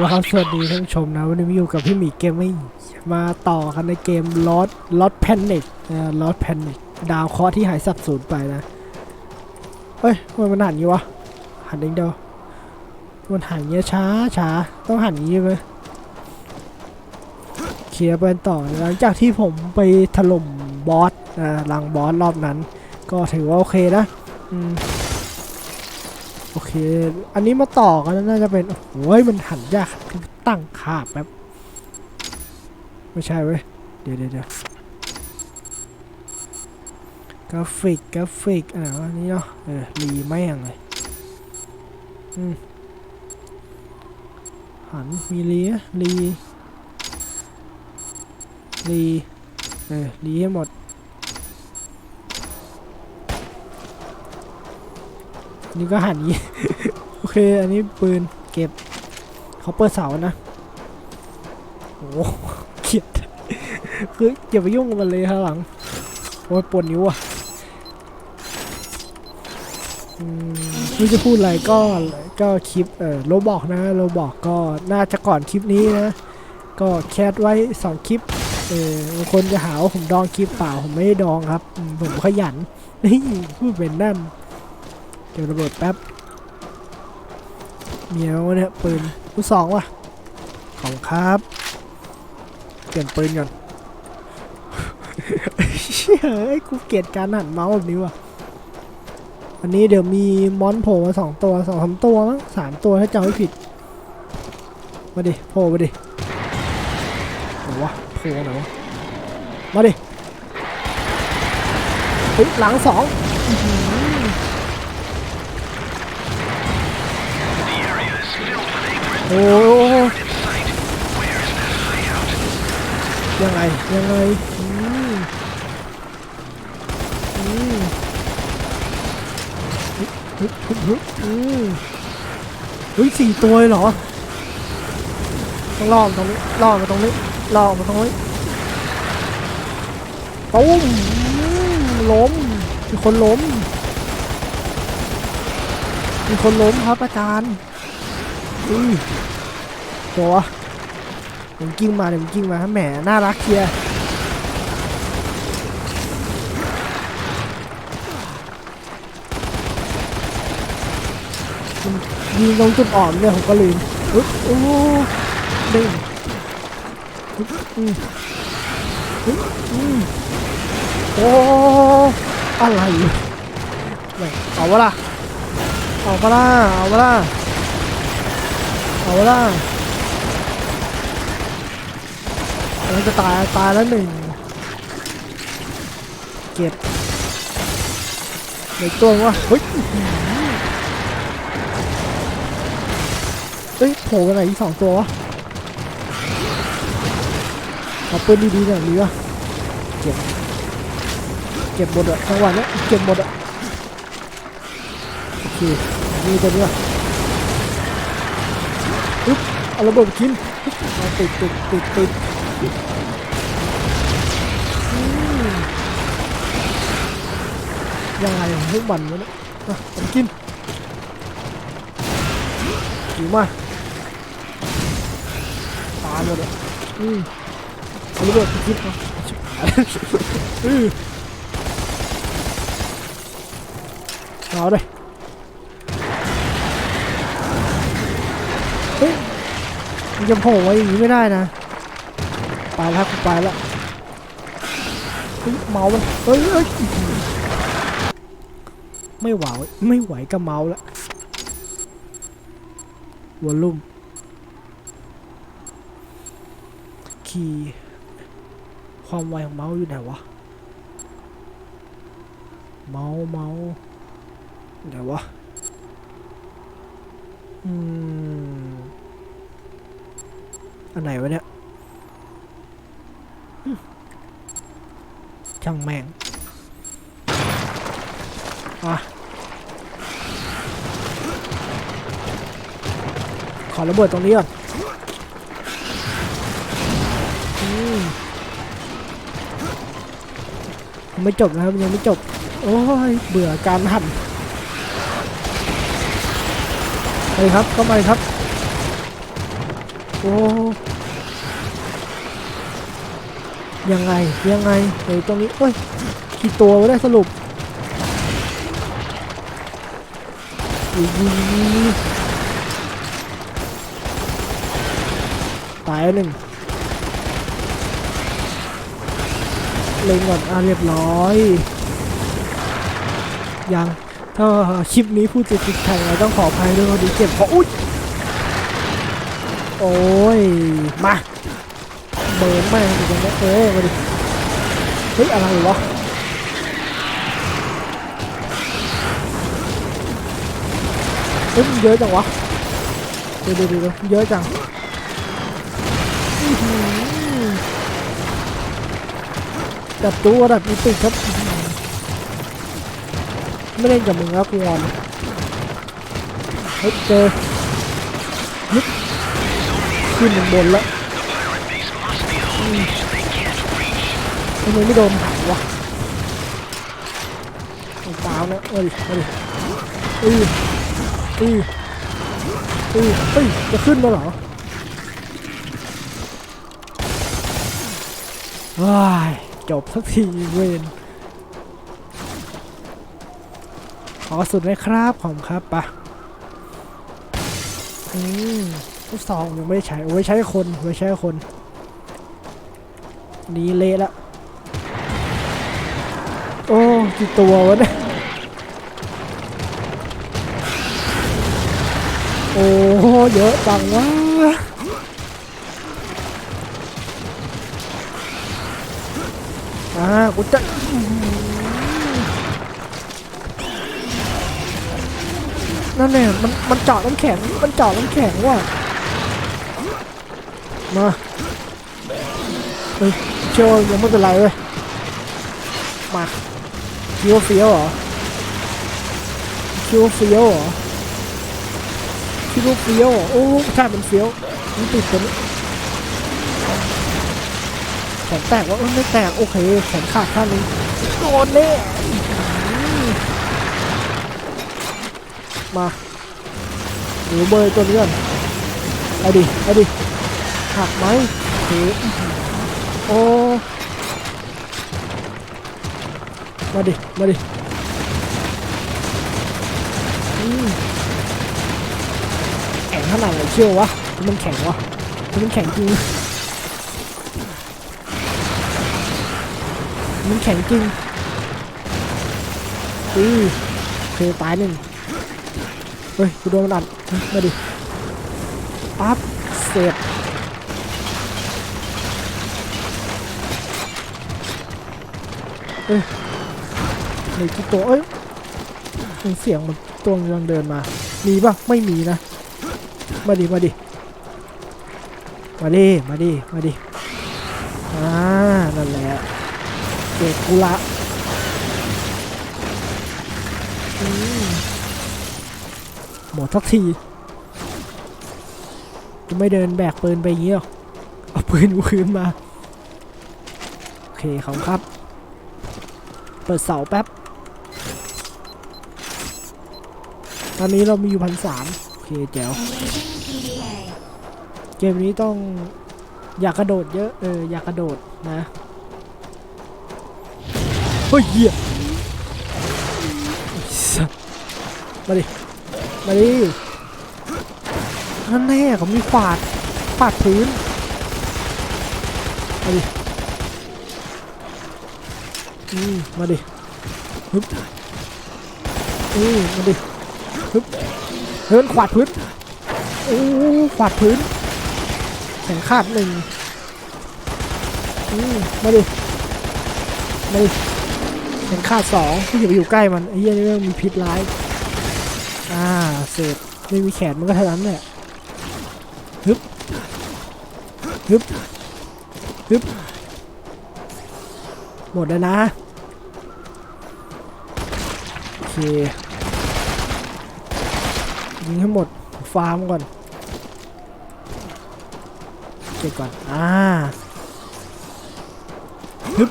แล้วครับสวัสดีท่านผู้ชมนะวันนี้มาอยู่กับพี่หมีเกมมิ่งมาต่อกันในเกม Lost Lost Panic นะ Lost Panic ดาวเคราะห์ที่หายสับสูญไปนะเฮ้ยทำไมมันหันงี้วะหันเองเดียวมันหันเงี้ยช้าช้าต้องหันงี้ไหมเคลียร์ไปต่อหลังจากที่ผมไปถล่มบอสนะหลังบอสรอบนั้น ก็ถือว่าโอเคนะอืม โอเค อันนี้มาต่อกันน่าจะเป็นโอ้โหมันหันยากตั้งขาบแบบไม่ใช่เว้ย เดี๋ยวเดี๋ยวเกราฟิกกราฟิกอะไรวะนี่เนาะ เออรีแม่งเลยอืมหันมีรีรีรีเออรีให้หมด นี่ก็หันนี้โอเค อันนี้ปืนเก็บเขาเปิดเสานะโอ้โเกลียดคืออย่าไปยุ่งกับมันเลยข้างหลังโอ้ยปวดนิ้วอะอืมไม่จะพูดอะไรก็ก็คลิปเออโรบอกนะโรบอกก็น่าจะก่อนคลิปนี้นะ ก็แคสไว้สองคลิปเออบางคนจะหาว่าผมดองคลิปเปล่าผมไม่ได้ดองครับ ผมขยันนี่พูดเป็นนั่น ดี๋ยวระเบิดแป๊บเมีแล้วเนี่ยปืนลูกสองว่ะของครับ เปลี่ยนปืนก่อนเชี่ยเอ้ยกูเกลียดการหันเมาส์แบบนี้ว่ะอันนี้เดี๋ยวมีมอนโผล่มาสองตัวสองสามตัวมั้งสามตัวถ้าจำไม่ผิด มาดิโผล่มาดิไหนวะโผล่ไหนวะมาดิเฮ้ยหลังสอง โอ้ยังไง ยังไงอืมอืมฮึบฮึบฮึบอืมเฮ้ยสี่ตัวเลยเหรอต้องล่อมนตรงนี้ล่อมาตรงนี้ล่อมาตรงนี้ตุ้มล้มมีคนล้มมีคนล้มครับอาจารย์ อุ้ยตัวผมกิ้งมาเดี๋ยวผมกิ้งมาแหมน่ารักเชียร์ยิงตรงจุดอ่อนเนี่ยผมก็ลืมอุ๊ยโอ้ด้งอุ๊ยอืมอุ๊ยอืมโอ้อะไรแม่เอาวะล่ะเอาวะล่ะเอาวะล่ะ เอาละเราจะตายตายแล้วหนึ่งเก็บในตัววะเฮ้ยเฮ้ยโผล่ไปไหนอีกสองตัววะเอาปืนดีๆหน่อยดีวะเก็บเก็บหมดอะจังหวะเนี้ยเก็บหมดอะโอเคนี่ตัวนี้วะ เอาระเบิดกินเอาติดติดติดติดยังไงให้บันวะเนี่ยอะผมกินหิวมาตายหมดอะอืมเอาระเบิดกินเอาอือเอาเลย มันจะโผล่ไว้อย่างนี้ไม่ได้นะไปแล้วกูไปแล้วเฮ้ยเมาส์มันเฮ้ยเฮ้ยไม่ไหวไม่ไหวกับเมาส์ละวอลลุ่มคีย์ความไวของเมาส์อยู่ไหนวะ เมาส์เมาส์ไหนวะ อืม อันไหนวะเนี่ยช่างแม่งอะขอระเบิดตรงนี้ก่อนยังไม่จบนะครับยังไม่จบ โอ้ยเบื่อการหั่นไปครับเข้ามาเลยครับ ยังไงยังไงเฮ้ตรงนี้เอ้ยกี่ตัววะได้สรุปตายหนึ่งเล็งก่อนอะเรียบร้อย ยังถ้าคลิปนี้พูดจะติดแข่งเราต้องขออภัยด้วยพอดีเจ็บคออุ้ย โอ้ย มา เบิร์นแม่งอยู่ตรงนี้เอ้ยมาดิ เฮ้ย อะไรวะเฮ้ยมันเยอะจังวะดี๋ยวเดี๋ยวเดี๋ยวเยอะจังจับตัวระดับอีปิกครับ ไม่เล่นกับมึงแล้วกูงอนเฮ้ยเจอยึด ขึ้นบนบนแล้วอืมทำไมไม่โดนหันวะตรงาเนี่ยเอ้ยเอ้ยเอ้ยเอ้ยเอ้ยเอ้ยจะขึ้นมาเหรอว้ายจบสักทีเวนขอสุดเลยครับ ขอบคุณครับปะอืม ลูกซองยังไม่ใช้เอาไว้ใช้คนเอาไว้ใช้คนนี่เละละโอ้กี่ตัววะเนี่ยโอ้เยอะจังวะอ่ากูจะนั่นเนี่ยมันมันเจาะน้ำแข็งมันเจาะน้ำแข็งว่ะ มาเชื่อว่ายังไม่เป็นไรเว้ยมาคิดว่าเฟี้ยวเหรอคิดว่าเฟี้ยวเหรอคิดว่าเฟี้ยวเหรอโอ้ใช่มันเฟี้ยวมันติดตัวนี้แขนแตกว่าไม่แตกโอเคแขนขาดข้างนึงโดนเน่มาหนูเบยตัวนี้ก่อนเอาดิเอาดิ หักไหมโอเคโอ้มาดิ มาดิแข็งขนาดไหนเชี่ยววะ มันแข็งวะ มันแข็งจริง มันแข็งจริงอือโอเคตายหนึ่งเฮ้ย กูโดนมันอัดมาดิปั๊บเสร็จ เอ้ยในที่ตัวเอ้ยเสียงมันตัวกำลังเดินมา มีปะไม่มีนะ มาดิ มาดิ มาดิ มาดิ มาดิ อ่า นั่นแหละเด็กกุละหมดทักทีจะไม่เดินแบกปืนไปอย่างงี้หรอก เอาปืนกูคืนมา โอเคขอบครับ เปิดเสาแป๊บ ตอนนี้เรามีอยู่พันสามโอเคแจ๋ว เกมนี้ต้องอยากกระโดดเยอะ เออ อยากกระโดดนะ เฮ้ยเหี้ยมาดิ มาดินั่นแน่เขามีขวาดขวาดพื้นมาดิ อืมมาดิฮึบอืมมาดิฮึบเฮินขวาดพื้นโอ้ขวาดพื้นแข่งขาดหนึ่งอืมมาดิมาดิแข่งขาดสองที่อย่าไปอยู่ใกล้มันไอ้เหี้ยนี่มันมีพิษร้ายอ่าเสร็จไม่มีแขนมันก็เท่านั้นแหละฮึบฮึบฮึบหมดแล้วนะ ยิงให้หมด ฟาร์มก่อน เก็บก่อน อ่าฮึบ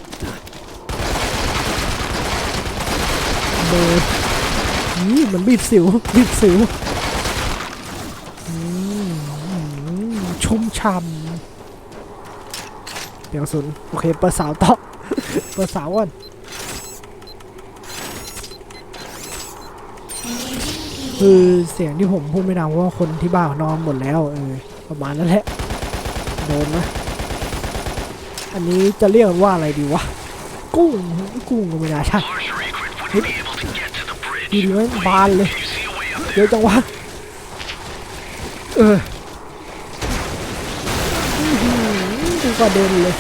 เบอร์นี่มันบีบสิว บีบสิวอืมชุ่มฉช่ำเดี๋ยวกระสุน โอเค เปิดเสาวต่อ เปิดเสาวก่อน คือเสียงที่ผมพูดไม่ดังเพราะว่าคนที่บ้านนอนหมดแล้วเออประมาณนั้นแหละโดนนะอันนี้จะเรียกว่าอะไรดีวะกุ้งกุ้งก็ไม่ได้ใช่ดีดีไหมบานเลยเยอะจังวะเอออื้อหือดูกระเด็นเลย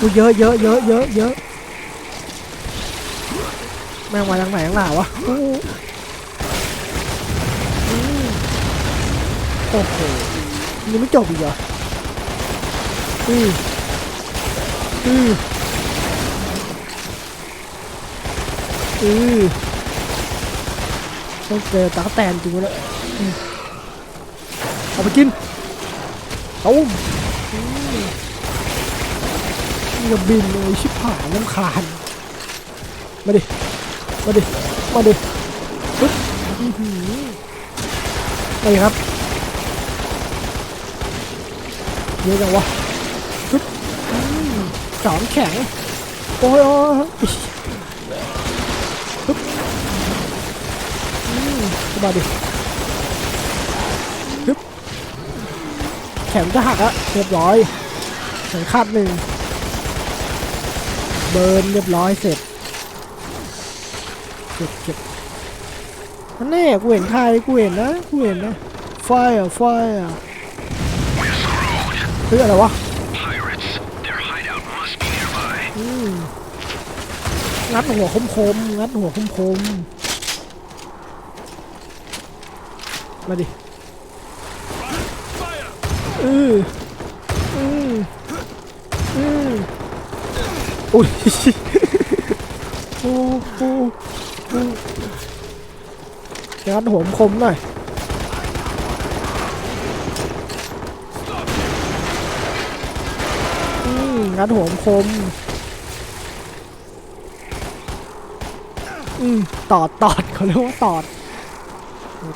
กูเยอะเยอะเยอะเยอะเยอะ ม่งมาจากไหนข้างหน้าวะอู้อืมโอ้โหยังไม่จบอีกเหรออืออืออือต้องเจอตาแตนจริงวะเนี่ยเอาไปกินตุ้มอืมนี่ก็บินเลยชิบหายน้ำคาญมาดิ มาดิ มาดิปึ๊บอื้อหือนี่ครับเยอะจังวะปึ๊บอืมแข็ง โอ้ยโอ้ยปึ๊บอืมมาดิปึ๊บแขนจะหักอะเรียบร้อยแขนขาดหนึ่งเบิร์นเรียบร้อยเสร็จ เก็บเก็บอันแน่กูเห็นใครกูเห็นนะกูเห็นนะไฟอะไฟอะเฮ้ยอะไรวะ Pirates. Their hideout must be nearby. อืมงัดหัวคมคมๆงัดหัวคมคมๆมาดิอืออืออืออุ้ยโอ้โห โอ้งัดหัวคมหน่อยอืมงัดหัวคม อืมตอดตอดเขาเรียกว่าตอด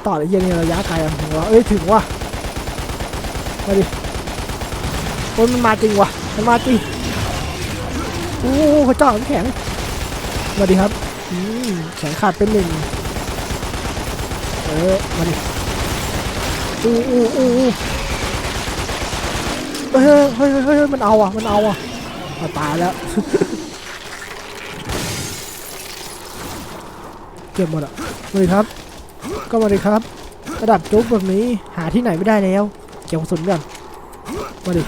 ตอดไอ้เหี้ยังระยะไกลอะถึงว่าเอ้ย ถึงว่ะมาดิโอ้ยมันมาจริงว่ะ มันมาจริง โอ้โหเขาจ่อน้ำแข็งมาดิครับ แข็งขาดเป็นหนึ่งเออมาดิอู้อู้อู้อู้เฮ้ยเฮ้ยเฮ้ยเฮ้ยมันเอาอะ มันเอาอะเอาตายแล้ว เก็บหมดอะมาดิครับ ก็มาดิครับระดับจุ๊บแบบนี้หาที่ไหนไม่ได้แล้ว เก็บกระสุนก่อนมาดิ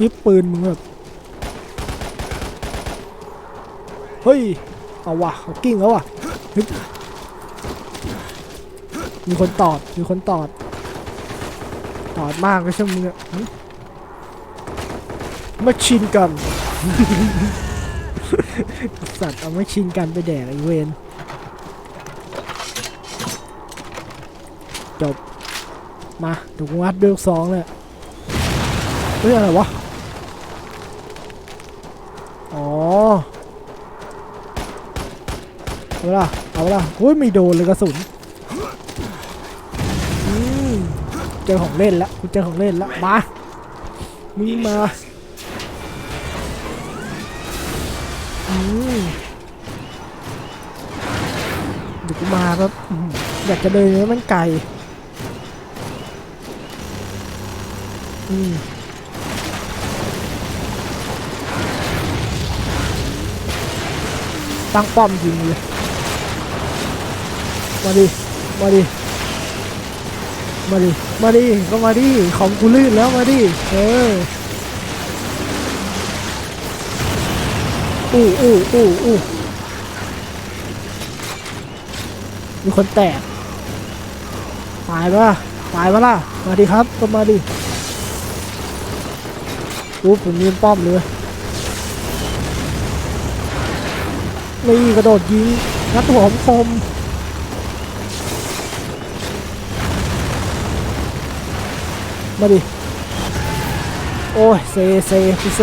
ยิบปืนมึงแบบเฮ้ย เอาว่ะเขากิ้งแล้วว่ะมีคนตอด มีคนตอด ตอดมากเลยใช่ไหมมึงอะมาชินกัน สัตว์เอาไม่ชินกันไปแดกไอเวนจบ มาเดี๋ยวกูงัดเบลสองเลยเฮ้ยอะไรวะ อ๋อ เอาละเอาละโอ้ยไม่โดนเลยกระสุนอืมเจอของเล่นล้วกูเจอของเล่นล้วมามึงมาอืมเดี๋ยวกูมาแบบอื้อหืออยากจะเดินแล้วมันไกลอืมตั้งป้อมยิงเลย มาดิ มาดิ มาดิ มาดิ ก็มาดิ ของกูลื่นแล้วมาดิ เออ อู้อู้อู้อู้มีคนแตก ตายปะตายปะล่ะ มาดิครับ ก็มาดิอู้ผมยืนป้อมเลยนี่กระโดดยิงงัดหัวผมคม มาดิ โอ้ยเซเซกูเซ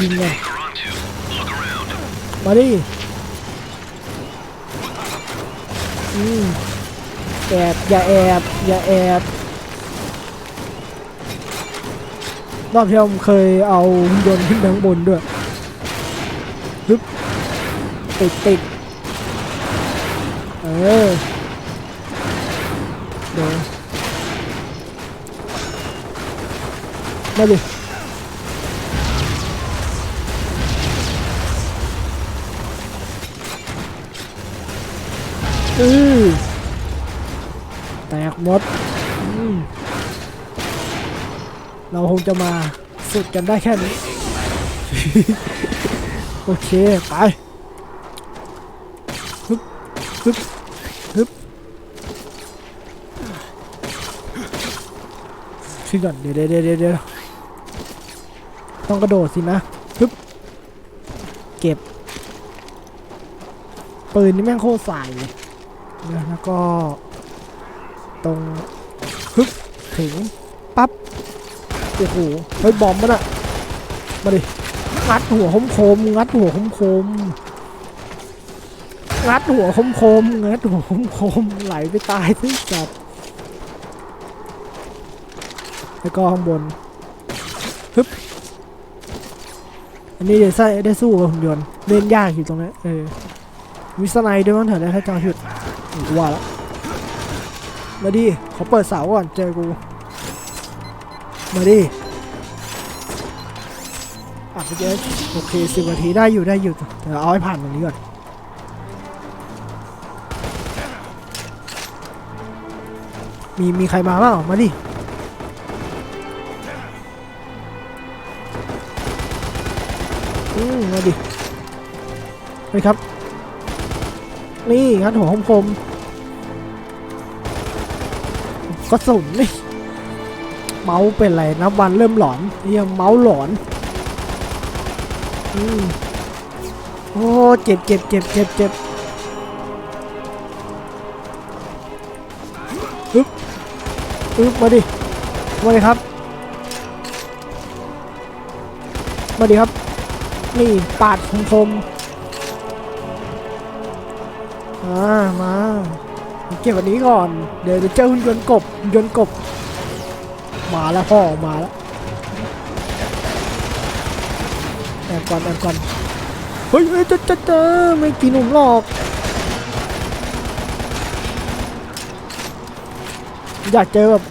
ยิงไงมาดิ อืมแอบอย่าแอบอย่าแอบรอบที่ผมเคยเอายนต์ขึ้นไปข้างบนด้วยฮึบติดติดเออ เดี๋ยวมาดิอือแตกหมดเราคงจะมาสุดกันได้แค่นี้ โอเค ไปฮึบฮึบฮึบ ขึ้นก่อนเดี๋ยวเดี๋ยวเดี๋ยวเดี๋ยวต้องกระโดดสินะฮึบเก็บ ปืนนี่แม่งโคตรสายเลยนะแล้วก็ ตรงฮึบถึงปั๊บโอ้โหเฮ้ยบอมมันอะมาดิงัดหัวคมคมงัดหัวคมคมงัดหัวคมคมงัดหัวคมคมไหลไปตายที่จัด แล้วก็ข้างบนฮึบอันนี้เดี๋ยวใส่ได้สู้กับหุ่นยนต์เล่นยากอยู่ตรงนี้เออมีสไนด์ด้วยมั้งเถอะได้ถ้าจอชุดอืมกูว่าแล้วมาดิขอเปิดเสาก่อนเจอกู มาดิอะไปเจอโอเคสิบนาทีได้อยู่ได้อยู่แต่เอาให้ผ่านตรงนี้ก่อนมีมีใครมาบ้างมาดิ ไปครับ นี่งัดหัวคมคมๆก็สุนนี่ เมาส์เป็นไรนับวันเริ่มหลอนเฮียเมาส์หลอนอืมโอ้เจ็บเจ็บเจ็บเจ็บเจ็บอึ๊บอึ๊บมาดิ มาดิครับ มาดิครับ นี่ปาดคมคมๆ มามาเก็บอันนี้ก่อน เดี๋ยวจะเจอหุ่นยนต์กบหุ่นยนต์กบ มาแล้วพ่อมาแล้วแอบก่อนแอบก่อนเฮ้ยเฮ้ยจะจะจะไม่กินหนุ่มหรอก อยากเจอแบบ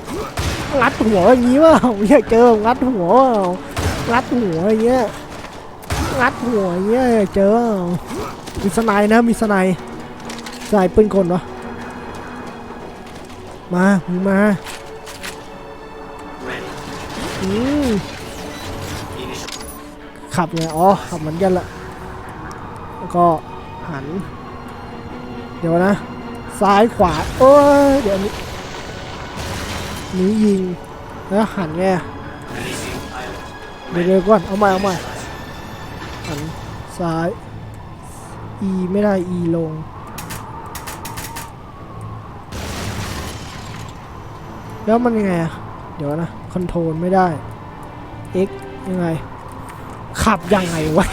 งัดหัวอย่างนี้ว่าอยากเจอแบบงัดหัวเปล่างัดหัวอย่างเงี้ยงัดหัวอย่างเงี้ยเจอมีสไนนะมีสไน สไนด์ปืนกลวะมามึงมาอืมขับไงอ๋อขับเหมือนกันละแล้วก็หัน เดี๋ยวนะ ซ้ายขวาโอ้ยเดี๋ยวนี้นี้ยิงแล้วหันไงเดี๋ยวเดี๋ยวก่อนเอาใหม่เอาใหม่หันซ้าย E ไม่ได้ E ลง แล้วมันยังไงอะเดี๋ยวนะคอนโทรลไม่ได้ X ยังไง ขับยังไงวะ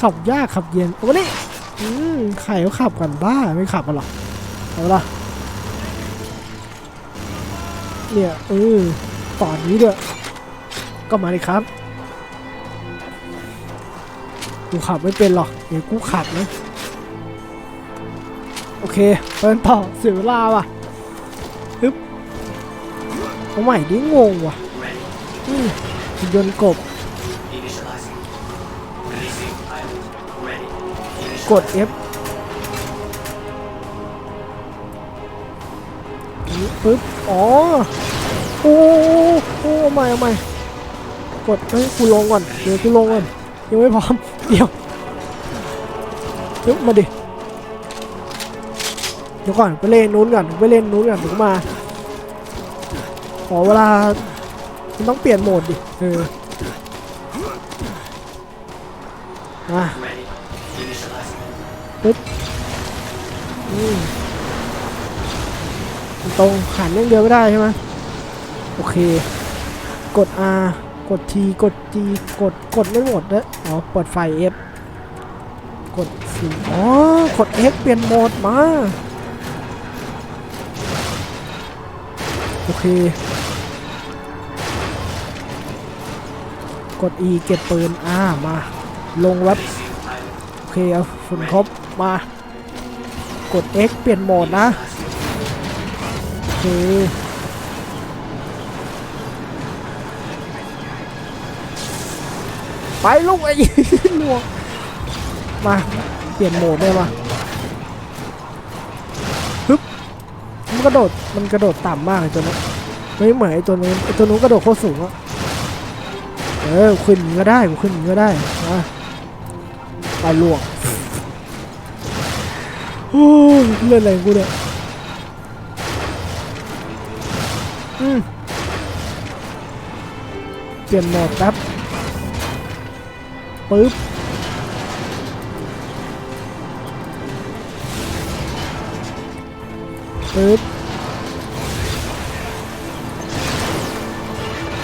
ขับยากขับเย็นโอ้นี่อืมใครเขาขับกันบ้าไม่ขับกันหรอกเอาละเนี่ยเออตอนนี้ด้วยก็มาเลยครับกูขับไม่เป็นหรอกเดี๋ยวกูขับนะโอเคเปิดต่อเสียเวลาว่ะ เอาใหม่ดิงงว่ะยนต์กบ กด F ปึ๊บ อ๋อ โอ้โอ้เอาใหม่เอาใหม่กดเฮ้ยกูลงก่อน เดี๋ยวกูลงก่อน ยังไม่พร้อม เดี๋ยวเดี๋ยวมาดิ เดี๋ยวก่อนไปเล่นนู้นก่อนไปเล่นนู้นก่อนถึงมา ขอเวลามันต้องเปลี่ยนโหมดดิเออมาปึ๊บอืมตรงหันอย่างเดียวไม่ได้ใช่ไหมโอเค กด R กด T กด G กดกดไม่หมดนะอ๋อเปิดไฟ F กดสิอ๋อ กด X เปลี่ยนโหมดมา โอเค กด E เก็บปืน อ่า มา ลงวับโอเคเอาฝุ่นครบ มา กด X เปลี่ยนโหมดนะโอเคไปลูกไอ้หลวงมา เปลี่ยนโหมดได้ปะฮึบมันกระโดด มันกระโดดต่ำมากเลยตัวนี้ไม่เหมือนไอ้ตัวนี้นไอ้ตัวนู้นกระโดดโคตรสูงอะ เออขึ้นก็ได้ขึ้นก็ได้มาไปลวกโอ้เล่นอะไรกูเนี่ยอืมเปลี่ยนโหมดแป๊บปึ๊บปึ๊บ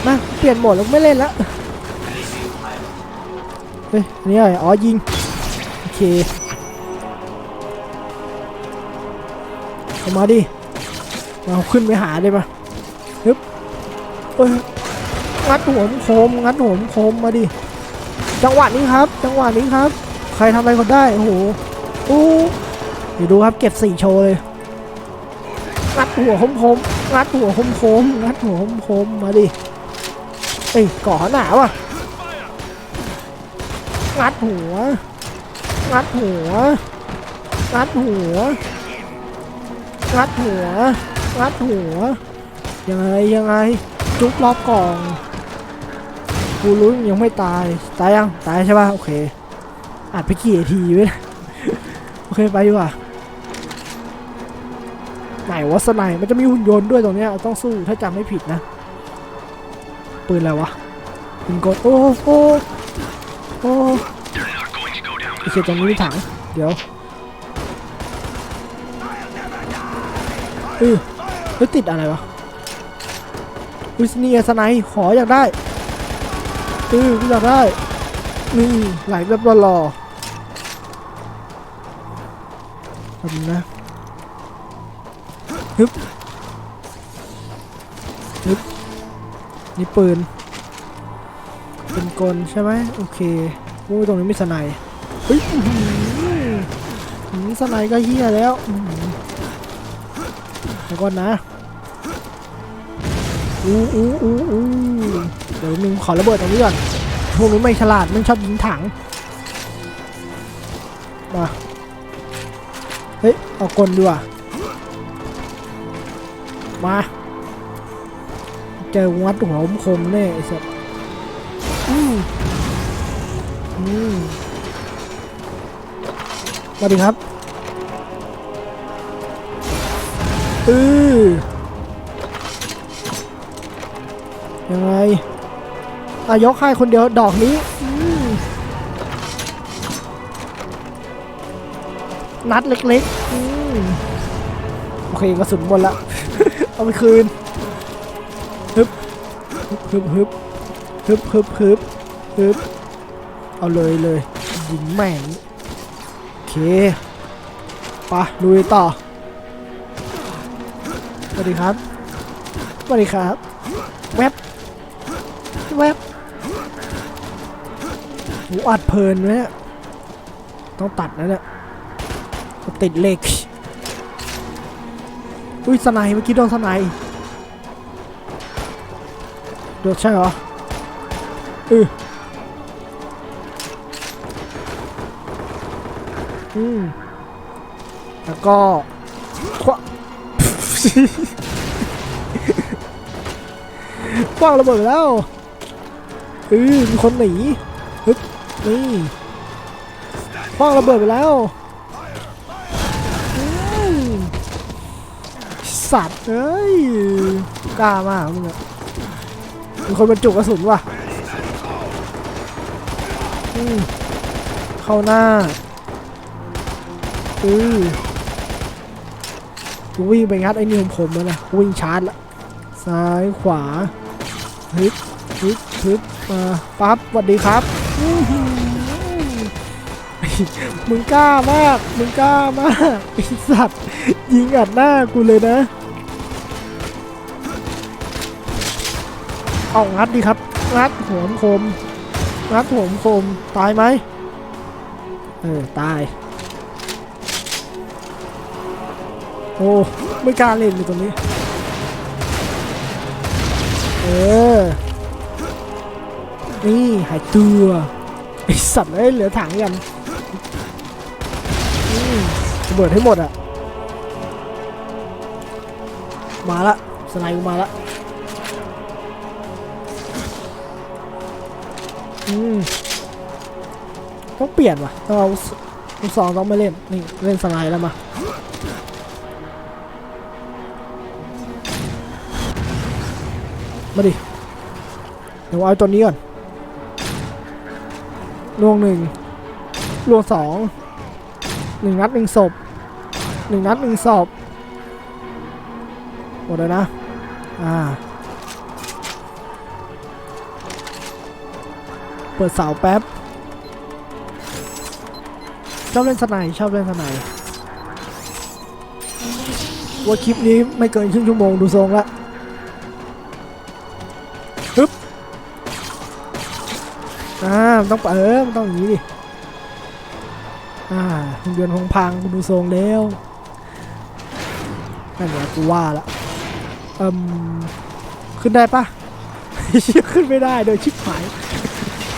มาเปลี่ยนโหมดแล้วไม่เล่นละ เฮ้ยอันนี่อะไรอ๋อยิง โอเคเอามาดิมาเอาขึ้นไปหาได้ปะฮึบเอ้ยงัดหัวมโคมงัดหัวมโคมมาดิ จังหวะนี้ครับ จังหวะนี้ครับ ใครทำอะไรก็ได้ โอ้โหอู้เดี๋ยวดูครับ เก็บสี่โชว์เลย งัดหัวคมคมๆงัดหัวคมคมๆงัดหัวคมคมๆมาดิ เอ้ยก่อหนาว่ะ งัดหัว งัดหัว งัดหัว งัดหัว งัดหัว ยังไงยังไง จุ๊บรอบกล่อง กูรู้ยังไม่ตาย ตายยัง ตายใช่ป่ะ โอเคอัดไปกี่ทีเว้ยโอเคไปดีกว่าไหนวะสไนมันจะมีหุ่นยนต์ด้วยตรงเนี้ยต้องสู้ถ้าจำไม่ผิดนะ ปืนอะไรวะปืนกดโอ้โอ้ โอ้ They're not going to go down โอเคตรงนี้มีถัง เดี๋ยวเออเฮ้ยติดอะไรวะวิสเนียสไนขออยากได้เออกูอยากได้นี่ไหลแบบรอๆทำนะฮึบฮึบนี่ปืน เป็นกลใช่ไหมโอเคโอ้ยตรงนี้มีสไนด์เฮ้ยหือหือสไนด์ก็เฮียแล้วอื้อหือเดี๋ยวก่อนนะอู้อู้อู้อู้เดี๋ยวมึงขอระเบิดตรงนี้ก่อนพวกนี้ไม่ฉลาดมันชอบยิงถังมาเฮ้ยเอากลดีกว่ามาเจอวัดหัวคมแน่ไอ้สัส มสวัสดีครับอือยังไงอายกให้คนเดียวดอกนี้ นัดเล็กๆอโอเคกระสุนหมดละ เอาไปคืน ฮึบ ฮึบฮึบฮึบฮึบฮึบฮึบ เอาเลยเลยยิงแม่งโอเคไปะลุยต่อสวัสดีครับสวัสดีครับแวบแวบหูอัดเพลินไหมเนี่ยต้องตัดนะเนี่ยติดเหล็กอุ้ยสไนเมื่อกี้โดนสไนโดนใช่เหรอ แล้วก็คว้าคว้างระเบิดไปแล้วเออมีคนหนีฮึบนี่คว้างระเบิดไปแล้วสัตว์เอ้ยกล้ามากมึงอะมีคนบรรจุกระสุนว่ะเข้าหน้าอือ กูวิ่งไปงัดไอ้นี่ของผมแล้วนะวิ่งชาร์จละซ้ายขวาฮึบฮึบฮึบมาปั๊บสวัสดีครับมึงกล้ามาก มึงกล้ามากไอสัตว์ ยิงอัดหน้ากูเลยนะ เอางัดดิครับ งัดหัวมคม งัดหัวมคม ตายไหม เออ ตาย โอ้ไม่กล้าเล่นเลยตรงนี้ เออ นี่หายตัวไอสัตว์เอ้ยเหลือถังยังระเบิดให้หมดอะ มาละสไนกูมาละอืมต้องเปลี่ยนว่ะต้องเอาลูกซองต้องไม่เล่น นี่ เล่นสไนแล้วมา มาดิ เดี๋ยวเอาตัวนี้ก่อนลวงหนึ่งลวงสองหนึ่งนัดหนึ่งศพหนึ่งนัดหนึ่งศพหมดเลยนะ อ่า เปิดเสาแป๊บ ชอบเล่นสไนชอบเล่นสไนว่าคลิปนี้ไม่เกินครึ่งชั่วโมงดูทรงละ อ่าต้องเออมันต้องอย่างนี้ดิ อ่าหุ่นยนต์ของพังคุณดูทรงเร็วนั่นแหละกูว่าละเอิมขึ้นได้ปะชี่ขึ้นไม่ได้โดยชิบหาย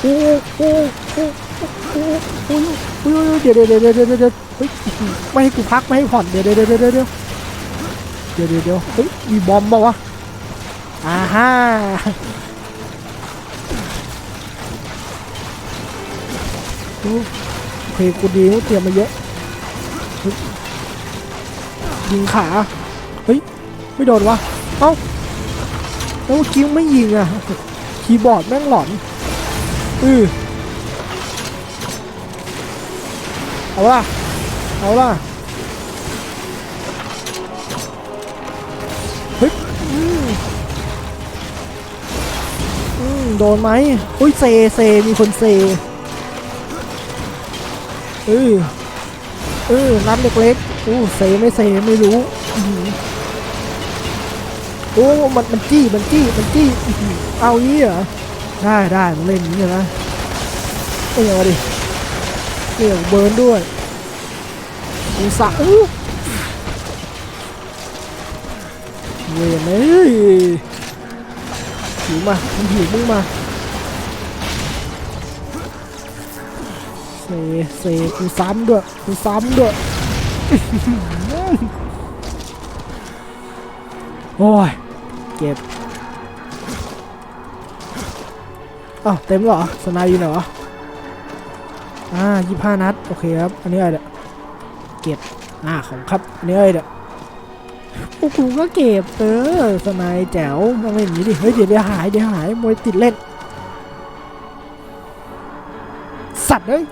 โอ้โหโอ้โหโอ้โหเดี๋ยวเดี๋ยวเดี๋ยวเดี๋ยวเดี๋ยวเฮ้ยไม่ให้กูพักไม่ให้ผ่อนเดี๋ยวเดี๋ยวเดี๋ยวเดี๋ยวเดี๋ยวเดี๋ยวเดี๋ยวเฮ้ยมีบอมป่าวะอ่าฮ่า โอเคกูดีกูเตรียมมาเยอะยิงขาเฮ้ยไม่โดนวะเอ้าแล้วเมื่อกี้ไม่ยิงอะคีย์บอร์ดแม่งหลอนอือเอาล่ะเอาล่ะเฮ้ยอืมโดนไหมอุ้ยเซเซมีคนเซ เออเออนัดเล็กๆโอ้เซไม่เซไม่รู้อื้อหือโอ้มันมันจี้มันจี้มันจี้เอางี้เหรอได้ได้มันเล่นอย่างนี้นะเอ้ยมาดิเกี่ยวเบิร์นด้วยอุสะอู้เวยเลยหิวมามันหิวมึงมา เซเซกูซ้ำด้วยกูซ้ำด้วยโอ้ยเก็บอ้าวเต็มเหรอสนายอยู่ไหนวะอ่ายี่ห้านัด โอเคครับ อันนี้อะไรเนี่ยเก็บอ่าของครับ อันนี้อะไรเนี่ยพวกกูก็เก็บเออสนายแจ๋วต้องเล่นอย่างนี้ดิ เฮ้ย เดี๋ยวเดี๋ยวหาย เดี๋ยวหาย มวยติดเล่น สัตว์เอ้ย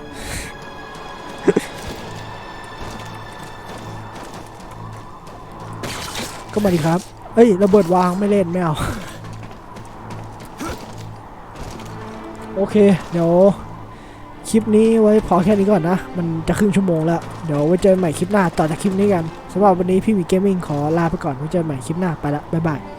ก็มาดิครับเอ้ยระเบิดวางไม่เล่นไม่เอา โอเค เดี๋ยวคลิปนี้ไว้พอแค่นี้ก่อนนะ มันจะครึ่งชั่วโมงแล้ว เดี๋ยวไว้เจอกันใหม่คลิปหน้าต่อจากคลิปนี้กันสำหรับวันนี้พี่มีเกมมิ่งขอลาไปก่อนไว้เจอกันใหม่คลิปหน้าไปละบ๊ายบาย